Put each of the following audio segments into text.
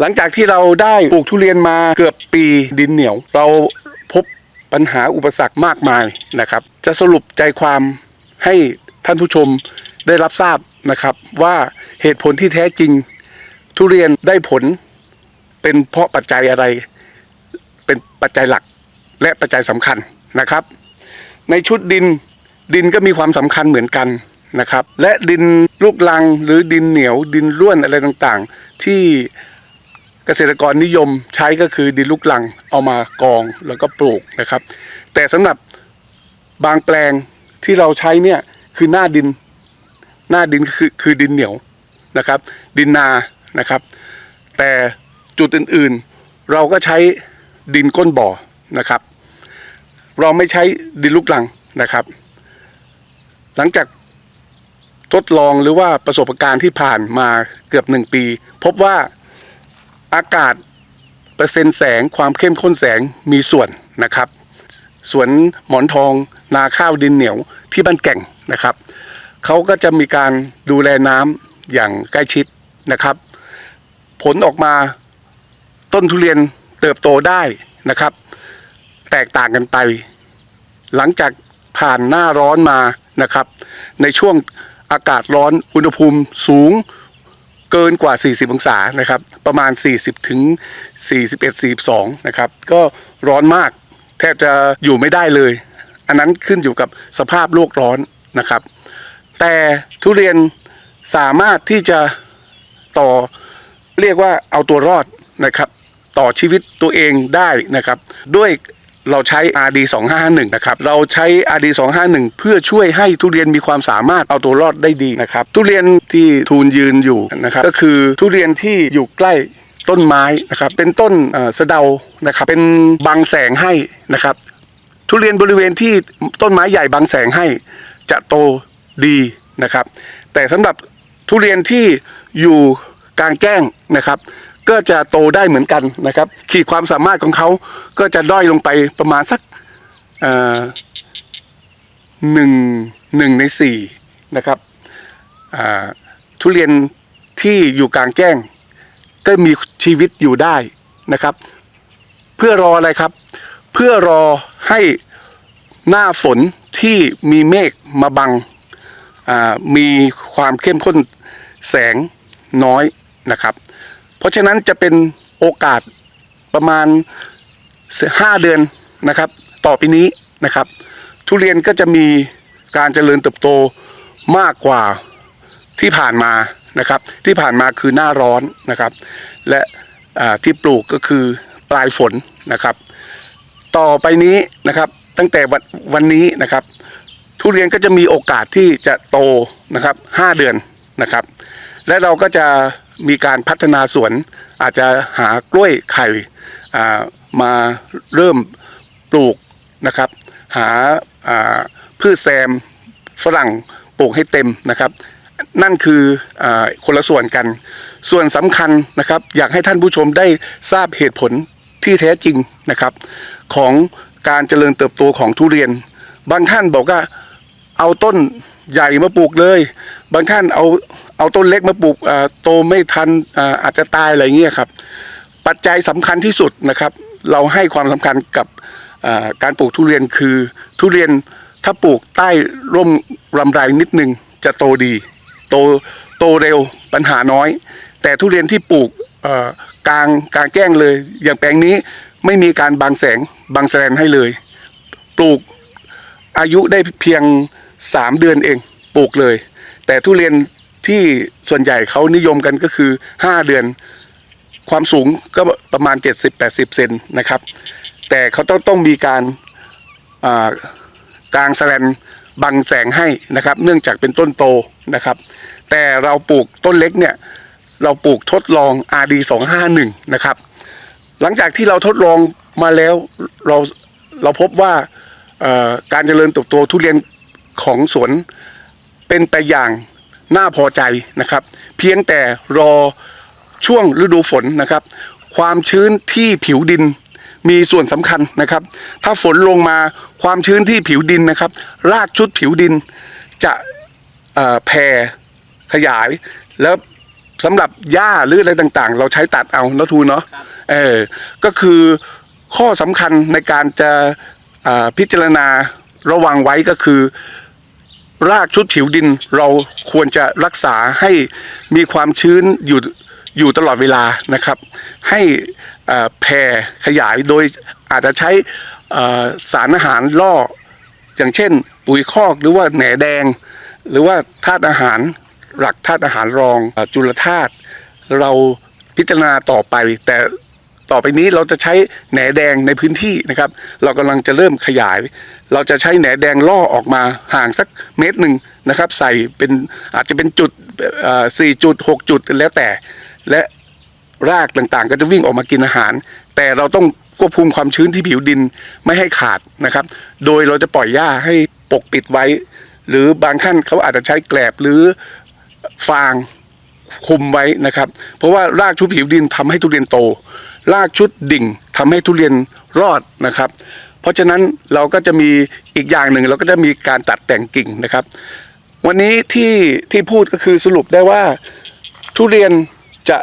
หลังจากที่เราได้ปลูกทุเรียนมาเกือบปีดินเหนียว เราพบปัญหาอุปสรรคมากมายนะครับ จะสรุปใจความให้ท่านผู้ชมได้รับทราบนะครับว่าเหตุผลที่แท้จริง ทุเรียนได้ผลเป็นเพราะปัจจัยอะไร เป็นปัจจัยหลักและปัจจัยสำคัญนะครับ ในชุดดินดินก็มีความสำคัญเหมือนกันนะครับ และดินลูกลังหรือดินเหนียวดินร่วนอะไรต่างๆ ที่ เกษตรกรนิยมใช้ก็คือดินลูกลังเอามากองแล้วก็ปลูกนะครับ แต่สำหรับบางแปลงที่เราใช้เนี่ยคือหน้าดิน หน้าดินคือคือดินเหนียวนะครับ ดินนานะครับ แต่จุดอื่นๆ เราก็ใช้ดินก้นบ่อนะครับ เราไม่ใช้ดินลูกลังนะครับ หลังจากทดลองหรือว่าประสบการณ์ที่ผ่านมาเกือบหนึ่งปี พบว่า อากาศเปอร์เซ็นต์แสงความเข้มข้นแสงมีส่วนนะครับ สวนหมอนทองนาข้าวดินเหนียวที่บ้านแก่งนะครับเขาก็จะมีการดูแลน้ำอย่างใกล้ชิดนะครับ ผลออกมาต้นทุเรียนเติบโตได้นะครับ แตกต่างกันไป หลังจากผ่านหน้าร้อนมานะครับ ในช่วงอากาศร้อนอุณหภูมิสูง เกินกว่า 40 องศานะครับ ประมาณ 40 ถึง 41 42 นะครับ ก็ร้อนมาก แทบจะอยู่ไม่ได้เลย อันนั้นขึ้นอยู่กับสภาพโลกร้อนนะครับ แต่ทุเรียนสามารถที่จะต่อเรียกว่าเอาตัวรอดนะครับ ต่อชีวิตตัวเองได้นะครับ ด้วย เราใช้ RD 251นะครับ เราใช้ RD 251เพื่อช่วยให้ทุเรียนมีความสามารถเอาตัวรอดได้ดีนะครับ ทุเรียนที่ทูลยืนอยู่นะครับ ก็คือทุเรียนที่อยู่ใกล้ต้นไม้นะครับ เป็นต้นเอ่อสะเดานะครับ เป็นบังแสงให้นะครับ ทุเรียนบริเวณที่ต้นไม้ใหญ่บางแสงให้จะโตดีนะครับ แต่สำหรับทุเรียนที่อยู่กลางแก้งนะครับ ก็จะโตได้เหมือนกันนะครับ ขีดความสามารถของเขาก็จะด้อยลงไปประมาณสักหนึ่งหนึ่งในสี่นะครับทุเรียนที่อยู่กลางแก้ง ก็มีชีวิตอยู่ได้นะครับ เพื่อรออะไรครับ เพื่อรอให้หน้าฝนที่มีเมฆมาบังมีความเข้มข้นแสงน้อยนะครับ ราะฉะนั้นจะเป็นโอกาสประมาณ 5 เดือนนะครับ ต่อปีนี้นะครับ ทุเรียนก็จะมีการเจริญเติบโตมากกว่าที่ผ่านมานะครับ ที่ผ่านมาคือหน้าร้อนนะครับ และที่ปลูกก็คือปลายฝนนะครับ ต่อไปนี้นะครับตั้งแต่วันวันนี้นะครับ ทุเรียนก็จะมีโอกาสที่จะโตนะครับห้าเดือนนะครับ และเราก็จะ มีการพัฒนาสวนอาจจะหากล้วยไข่มาเริ่มปลูกนะครับ หาพืชแซมฝรั่งปลูกให้เต็มนะครับ นั่นคืออคนละส่วนกัน ส่วนสำคัญนะครับ อยากให้ท่านผู้ชมได้ทราบเหตุผลที่แท้จริงนะครับ ของการเจริญเติบโตของทุเรียน บางท่านบอกว่าเอาต้นใหญ่มาปลูกเลย บางท่านเอา เอาต้นเล็กมาปลูกโตไม่ทันอาอาจจะตายอะไรเงี้ยครับ ปัจจัยสำคัญที่สุดนะครับ เราให้ความสำคัญกับาการปลูกทุเรียนคือทุเรียนถ้าปลูกใต้ร่มลำไรนิดนึงจะโตดี โตโตเร็วปัญหาน้อย แต่ทุเรียนที่ปลูกกลางกลางแก้งเลย อย่างแปลงนี้ไม่มีการบังแสงบังแสงให้เลย ปลูกอายุได้เพียง 3 เดือนเองปลูกเลย แต่ทุเรียน ที่ส่วนใหญ่เขานิยมกันก็คือ 5 เดือน ความสูงก็ประมาณ 70-80 เซนนะครับ แต่เขาต้องต้องมีการอ่ากลางแสลนบังแสงให้นะครับ เนื่องจากเป็นต้นโตนะครับ แต่เราปลูกต้นเล็กเนี่ย เราปลูกทดลอง RD 251นะครับ หลังจากที่เราทดลองมาแล้วเราเราพบว่าการเจริญเติบโตทุเรียนของสวนเป็นไปอย่าง น่าพอใจนะครับ เพียงแต่รอช่วงฤดูฝนนะครับ ความชื้นที่ผิวดินมีส่วนสำคัญนะครับ ถ้าฝนลงมาความชื้นที่ผิวดินนะครับ รากชุดผิวดินจะแผ่ขยาย แล้วสำหรับหญ้าหรืออะไรต่างๆ เราใช้ตัดเอานะทูเนาะเออก็คือข้อสำคัญในการจะพิจารณาระวังไว้ก็คือ รากชุดผิวดินเราควรจะรักษาให้มีความชื้นอยู่อยู่ตลอดเวลานะครับ ให้แผ่ขยายโดยอาจจะใช้สารอาหารล่อ อย่างเช่น ปุ๋ยคอกหรือว่าแหนแดง หรือว่าธาตุอาหารหลักธาตุอาหารรองจุลธาตุเราพิจารณาต่อไปแต่ ต่อไปนี้เราจะใช้แหนแดงในพื้นที่นะครับ เรากำลังจะเริ่มขยาย เราจะใช้แหนแดงล่อออกมาห่างสักเมตรหนึ่งนะครับ ใส่เป็นอาจจะเป็นจุดสี่จุดหกจุดแล้วแต่ และรากต่างๆ ก็จะวิ่งออกมากินอาหาร แต่เราต้องควบคุมความชื้นที่ผิวดินไม่ให้ขาดนะครับ โดยเราจะปล่อยหญ้าให้ปกปิดไว้ หรือบางท่านเขาอาจจะใช้แกลบหรือฟางคุมไว้นะครับ เพราะว่ารากชุดผิวดินทำให้ทุเรียนโต รากชุดดิ่งทำให้ทุเรียนรอดนะครับ เพราะฉะนั้นเราก็จะมีอีกอย่างหนึ่งเราก็จะมีการตัดแต่งกิ่งนะครับ วันนี้ที่ที่พูดก็คือสรุปได้ว่าทุเรียนจะ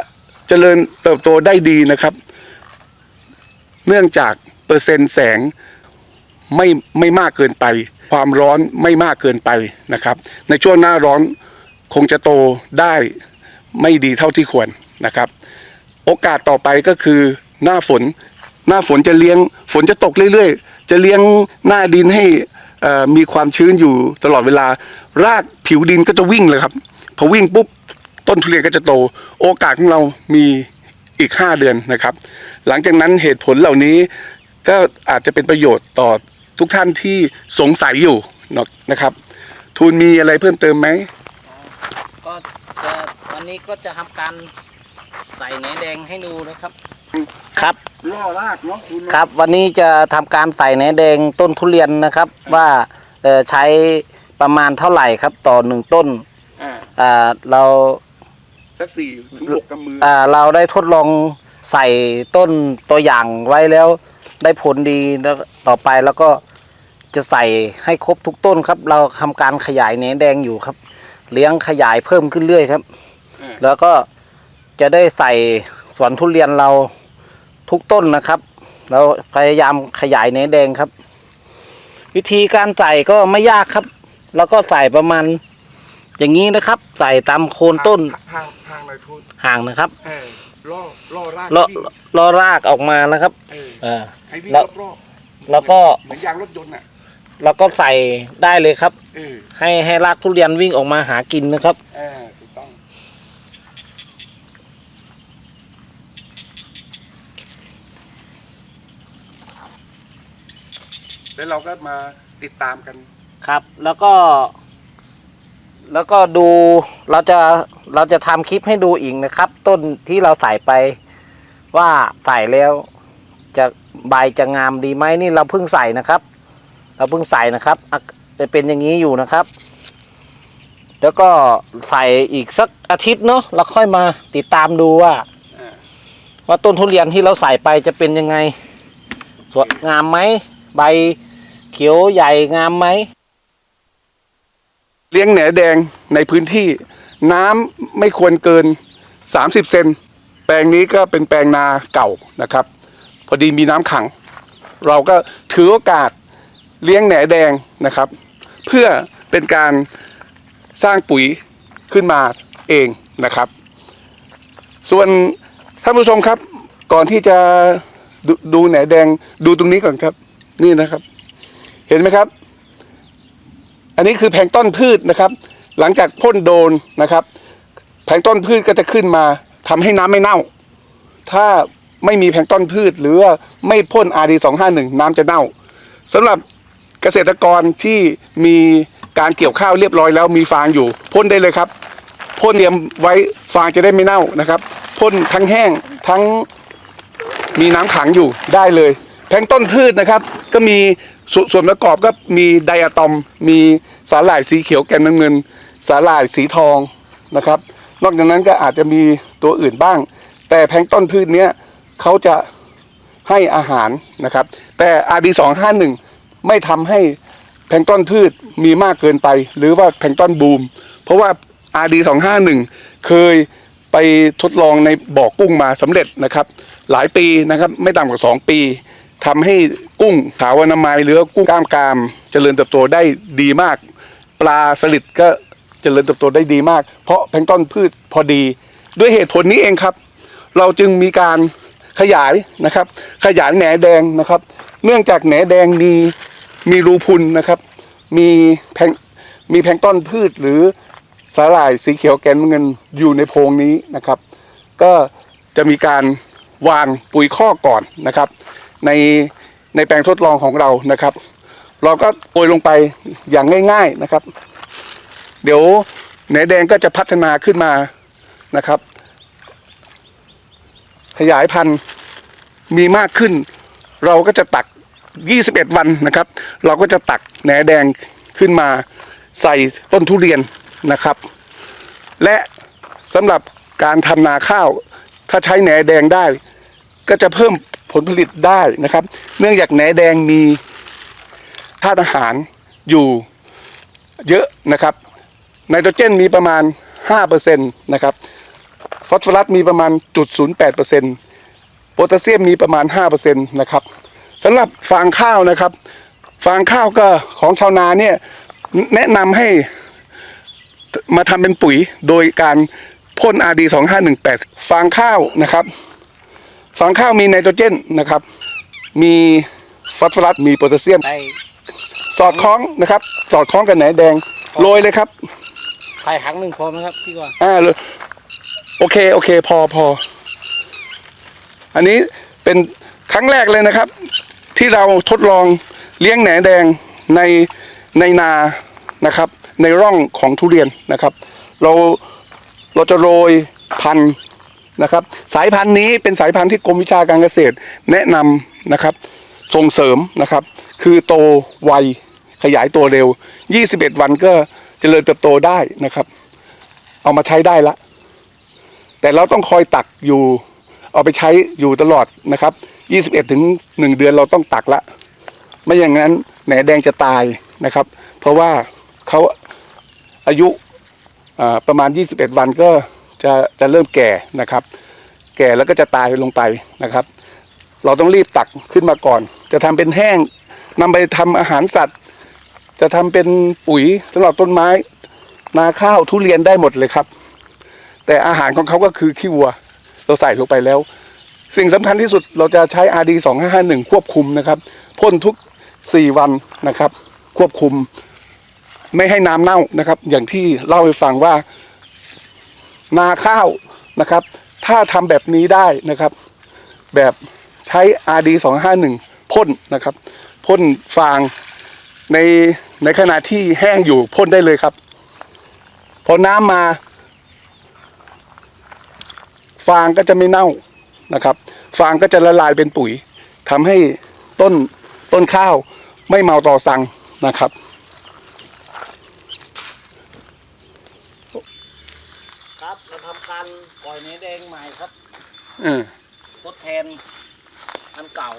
เจริญเติบโตได้ดีนะครับ เนื่องจากเปอร์เซ็นต์แสงไม่ไม่มากเกินไป ความร้อนไม่มากเกินไปนะครับ ในช่วงหน้าร้อนคงจะโตได้ไม่ดีเท่าที่ควรนะครับ โอกาสต่อไปก็คือหน้าฝน หน้าฝนจะเลี้ยง ฝนจะตกเรื่อยๆ จะเลี้ยงหน้าดินให้มีความชื้นอยู่ตลอดเวลา รากผิวดินก็จะวิ่งเลยครับ พอวิ่งปุ๊บต้นทุเรียนก็จะโต โอกาสของเรามีอีก 5 เดือนนะครับ หลังจากนั้นเหตุผลเหล่านี้ก็อาจจะเป็นประโยชน์ต่อทุกท่านที่สงสัยอยู่นะครับ ทูลมีอะไรเพิ่มเติมไหมก็จะวันนี้ก็จะทำการ ส่แหนแดงให้ดูนะครับ ครับล่อรากเนาะคุณครับวันนี้จะทำการใส่แหนแดงต้นทุเรียนนะครับ ว่าเอ่อใช้ประมาณเท่าไหร่ครับต่อหนึ่งต้นอ่าอ่าเราสักสี่ถึงหกกำมืออ่าเราได้ทดลองใส่ต้นตัวอย่างไว้แล้ว ได้ผลดีแล้วต่อไปแล้วก็จะใส่ให้ครบทุกต้นครับ เราทำการขยายแหนแดงอยู่ครับ เลี้ยงขยายเพิ่มขึ้นเรื่อยครับ อ่าแล้วก็ จะได้ใส่สวนทุเรียนเราทุกต้นนะครับ เราพยายามขยายแหนแดงครับ วิธีการใส่ก็ไม่ยากครับ แล้วก็ใส่ประมาณ อย่างนี้นะครับ ใส่ตามโคนต้นทางทางเลยทูลห่างนะครับเออล่อล่อรากล้อวิ่งล้อรากออกมานะครับเออเออ ให้วิ่งแล้วรอบๆแล้วก็ เหมือนยางรถยนต์อะแล้วก็ใส่ได้เลยครับ เออให้ให้รากทุเรียนวิ่งออกมาหากินนะครับ เออถูกต้อง แล้วเราก็มาติดตามกัน ครับ แล้วก็ แล้วก็ดูเราจะเราจะทำคลิปให้ดูอีกนะครับ ต้นที่เราใส่ไปว่าใส่แล้ว จะใบจะงามดีไหมนี่เราเพิ่งใส่นะครับ เราเพิ่งใส่นะครับอะจะเป็นอย่างนี้อยู่นะครับ แล้วก็ใส่อีกสักอาทิตย์เนาะแล้วค่อยมาติดตามดูว่าอ่าว่าต้นทุเรียนที่เราใส่ไปจะเป็นยังไง สวยงามไหม ใบเขียวใหญ่งามไหม เลี้ยงแหนแดงในพื้นที่ น้ำไม่ควรเกิน 30 เซนแปลงนี้ก็เป็นแปลงนาเก่านะครับ พอดีมีน้ำขัง เราก็ถือโอกาสเลี้ยงแหนแดงนะครับ เพื่อเป็นการสร้างปุ๋ยขึ้นมาเองนะครับ ส่วนท่านผู้ชมครับก่อนที่จะดดูแหนแดงดูตรงนี้ก่อนครับ นี่นะครับ เห็นไหมครับ อันนี้คือแพลงต้นพืชนะครับ หลังจากพ่นโดนนะครับแพลงต้นพืชก็จะขึ้นมาทำให้น้ำไม่เน่า ถ้าไม่มีแพลงต้นพืช หรือว่าไม่พ่น RD 251น้ำจะเน่าสำหรับเกษตรกรที่มีการเกี่ยวข้าวเรียบร้อยแล้วมีฟางอยู่ พ่นได้เลยครับพ่นเตรียมไว้ฟางจะได้ไม่เน่านะครับพ่นทั้งแห้งทั้งมีน้ำขังอยู่ได้เลย แพลงต้นพืชนะครับ ก็มีสส่วนประกอบก็มีไดอะตอม มีสาหร่ายสีเขียวแกนน้ำเงิน สาหร่ายสีทองนะครับ นอกจากนั้นก็อาจจะมีตัวอื่นบ้าง แต่แพลงต้นพืชเนี้ยเขาจะให้อาหารนะครับ แต่ RD 251 ไม่ทำให้แพลงต้นพืชมีมากเกินไป หรือว่าแพลงต้นบูม เพราะว่า RD 251 เคยไปทดลองในบ่อกุ้งมาสำเร็จนะครับ หลายปีนะครับ ไม่ต่ำกว่า 2 ปี ทำให้กุ้งขาวนามัยหรือกุ้งกล้ามกรามเจริญเติบโตได้ดีมาก ปลาสลิดก็เจริญเติบโตได้ดีมาก เพราะแพลงต้นพืชพอดี ด้วยเหตุผลนี้เองครับ เราจึงมีการขยายนะครับ ขยายแหนแดงนะครับ เนื่องจากแหนแดงมีมีรูพุนนะครับ มีแพงมีแพลงต้นพืชหรือสาหร่ายสีเขียวแกนเงินอยู่ในโพรงนี้นะครับ ก็จะมีการวางปุ๋ยข้อกก่อนนะครับ ในในแปลงทดลองของเรานะครับ เราก็โปรยลงไปอย่างง่าย ๆนะครับ เดี๋ยวแหนแดงก็จะพัฒนาขึ้นมานะครับ ขยายพันธุ์มีมากขึ้น เราก็จะตัก 21 วันนะครับ เราก็จะตักแหนแดงขึ้นมาใส่ต้นทุเรียนนะครับ และสำหรับการทำนาข้าว ถ้าใช้แหนแดงได้ ก็จะเพิ่ม ผลผลิตได้นะครับ เนื่องจากแหนแดงมีธาตุอาหารอยู่เยอะนะครับไนโตรเจนมีประมาณ 5%นะครับฟอสฟอรัสมีประมาณจุด08%โพแทสเซียมมีประมาณ 5%นะครับสำหรับฟางข้าวนะครับ ฟางข้าวก็ของชาวนาเนี่ยแนะนำให้มาทำเป็นปุ๋ยโดยการพ่น RD 2518 ฟางข้าวนะครับ ฟางข้าวมีไนโตรเจนนะครับ มีฟอสฟอรัสมีโพแทสเซียมได้สอดคล้องนะครับ สอดคล้องกับไหนแดงโรยเลยครับไข่ครั้งหนึ่งพอไหมครับพี่กว่าอ่าเลยโอเคโอเคพอพออันนี้เป็นครั้งแรกเลยนะครับ ที่เราทดลองเลี้ยงแหนแดงในในนานะครับ ในร่องของทุเรียนนะครับ เราเราจะโรยพันธุ์ นะครับ สายพันธุ์นี้เป็นสายพันธุ์ที่กรมวิชาการเกษตรแนะนำนะครับ ส่งเสริมนะครับ คือโตไวขยายตัวเร็ว 21 วันก็เจริญเติบโตได้นะครับ เอามาใช้ได้ละ แต่เราต้องคอยตักอยู่ เอาไปใช้อยู่ตลอดนะครับ 21ถึง1เดือนเราต้องตักละ ไม่อย่างนั้นแหนแดงจะตายนะครับ เพราะว่าเขาอายุอ่าประมาณ 21 วันก็ จะจะเริ่มแก่นะครับ แก่แล้วก็จะตายลงไปนะครับ เราต้องรีบตักขึ้นมาก่อน จะทำเป็นแห้งนำไปทำอาหารสัตว์ จะทำเป็นปุ๋ยสำหรับต้นไม้ นาข้าวทุเรียนได้หมดเลยครับ แต่อาหารของเขาก็คือขี้วัว เราใส่ลงไปแล้ว สิ่งสำคัญที่สุดเราจะใช้ RD 2551ควบคุมนะครับพ่นทุก 4 วันนะครับ ควบคุมไม่ให้น้ำเน่านะครับ อย่างที่เล่าให้ฟังว่า นาข้าวนะครับ ถ้าทำแบบนี้ได้นะครับ แบบใช้ RD 251พ่นนะครับพ่นฟางในในขณะที่แห้งอยู่พ่นได้เลยครับ พอน้ำมา ฟางก็จะไม่เน่านะครับ ฟางก็จะละลายเป็นปุ๋ยทำให้ต้นต้นข้าวไม่เมาต่อสังนะครับเราทำการปล่ อยเนื้อแดงใหม่ครับเออทดแทนอันเก่า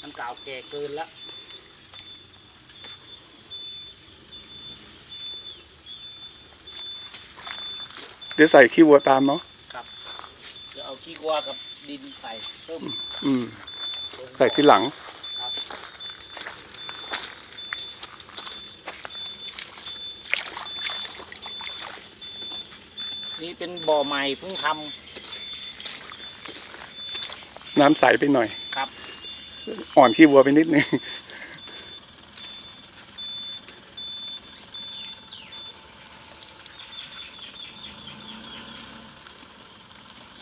อันเก่าแก่เกินแล้วเดี๋ยวใส่ขี้วัวตามเนาะครับจะเอาขี้กัวกับดินใส่เพิ่มอืม ใส่ที่หลัง ครับ นี่เป็นบ่อใหม่เพิ่งทน้ำใสไปหน่อยำครับ อ่อนขี้วัวไปนิดนึง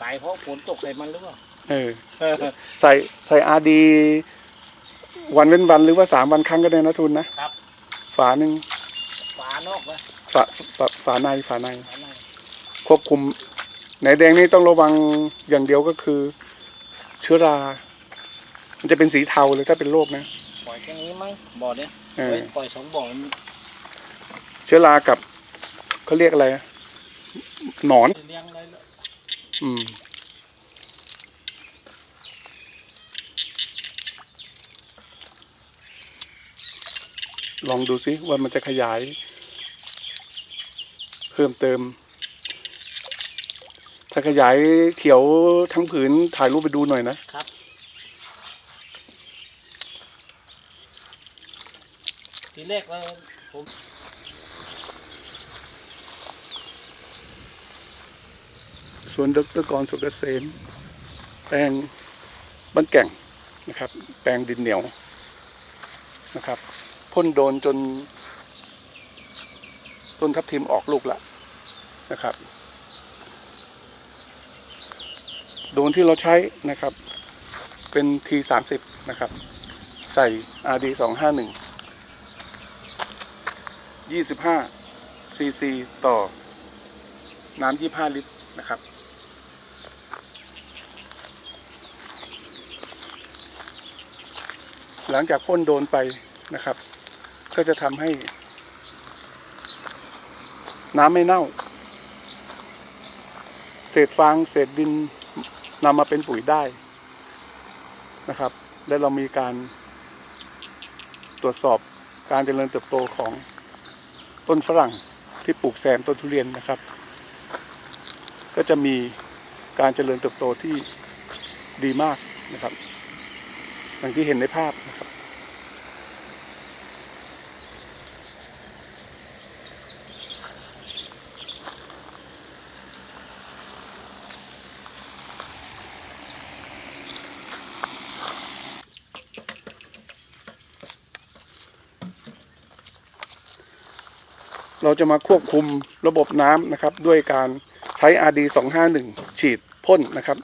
สายเพราะฝนตกใส่มันหรือเปล่า เออ ใส่ใส่อาดีวันเว้นวันหรือว่าสามวันครั้งก็ได้นะทุนนะครับ ฝาหนึ่งฝานอกนะฝาฝาฝาในฝาในฝาใน ควบคุมไหนแดงนี่ต้องระวังอย่างเดียวก็คือ เชื้อรา มันจะเป็นสีเทาเลยถ้าเป็นโรคนะ ปล่อยแค่นี้มั้งบ่อเนี้ยเออ เฮ้ยปล่อยสองบ่อมันเชื้อรากับเขาเรียกอะไรอะหนอน เลี้ยงอะไรเลยอืม ลองดูซิว่ามันจะขยาย เพิ่มเติม ขยายเขียวทั้งผืนถ่ายรูปไปดูหน่อยนะครับ ทีแรกเราผมสวนดรกรสุกเกษมแปลงบ้านแก่งนะครับ แปลงดินเหนียวนะครับ พ่นโดนจนต้นทับทิมออกลูกแล้วนะครับ โดนที่เราใช้นะครับ เป็น T สามสิบนะครับ ใส่ RD สองห้าหนึ่งยี่สิบห้าซีซีต่อ น้ำยี่ห้าลิตรนะครับ หลังจากพ่นโดนไปนะครับ ก็จะทำให้ น้ำไม่เน่า เศษฟาง เศษดิน นำมาเป็นปุ๋ยได้นะครับ และเรามีการ ตรวจสอบการเจริญเติบโตของต้นฝรั่งที่ปลูกแซมต้นทุเรียนนะครับ ก็จะมีการเจริญเติบโตที่ดีมากนะครับ อย่างที่เห็นในภาพนะครับ เราจะมาควบคุมระบบน้ำนะครับ ด้วยการใช้ RD 251 ฉีดพ่นนะครับ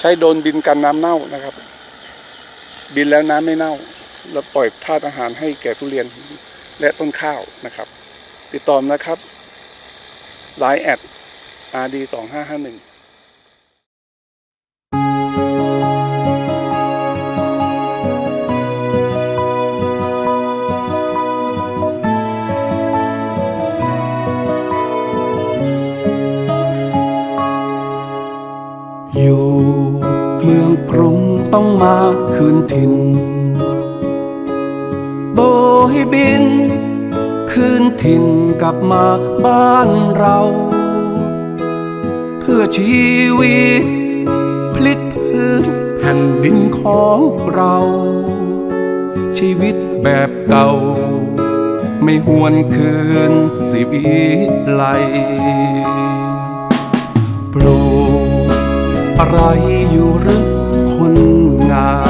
ใช้โดนบินกันน้ำเน่านะครับบินแล้วน้ำไม่เน่า แล้วปล่อยธาตุอาหารให้แก่ทุเรียนและต้นข้าวนะครับ ติดต่อนะครับไลน์แอด RD 2551อยู่ คืนถิ่น โบยบิน คืนถิ่นกลับมาบ้านเรา เพื่อชีวิต พลิกพื้นแผ่นดินของเรา ชีวิตแบบเก่า ไม่หวนคืนสิวิไลปลูกอะไรอยู่หรือคนงาม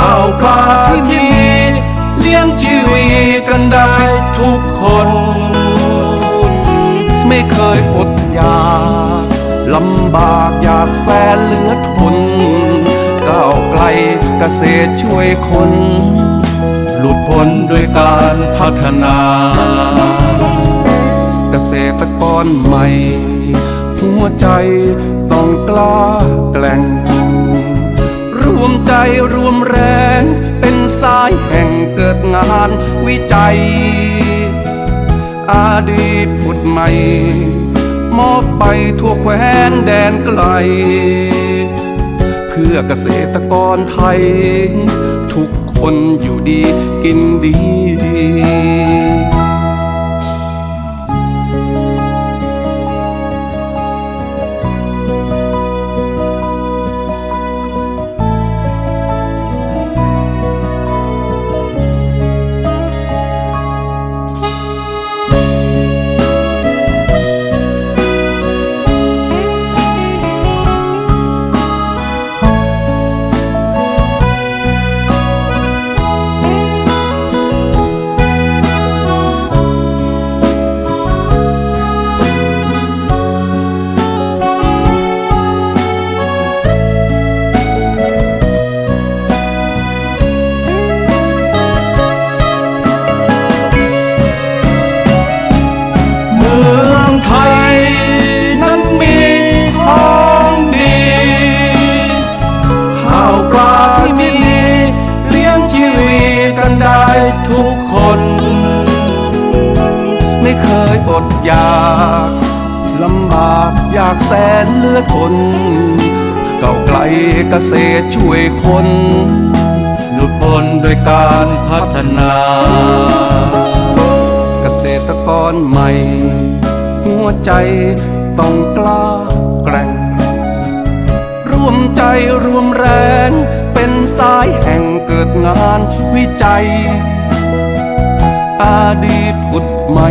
ข้าวปลาที่มีเลี้ยงชีวิตกันได้ทุกคน ไม่เคยอดอยากลำบากอยากแสนเหลือทนก้าวไกลเกษตรช่วยคน หลุดพ้นด้วยการพัฒนา เกษตรกรใหม่ หัวใจต้องกล้าแกล่ง วมใจรวมแรง เป็นสายแห่งเกิดงานวิจัย อาดีตผุดใหม่ มอบไปทั่วแคว้นแดนไกล เพื่อเกษตรกรไทย ทุกคคนอยู่ดีกินดี ยากลำบากอยากแสนเลือทนเก่าไกลเกษตรช่วยคนหลุดพ้นโดยการพัฒนา เกษตรกรใหม่ หัวใจต้องกล้าแกร่งร่วมใจรวมแรง เป็นสายแห่งเกิดงานวิจัย อดีตผุดใหม่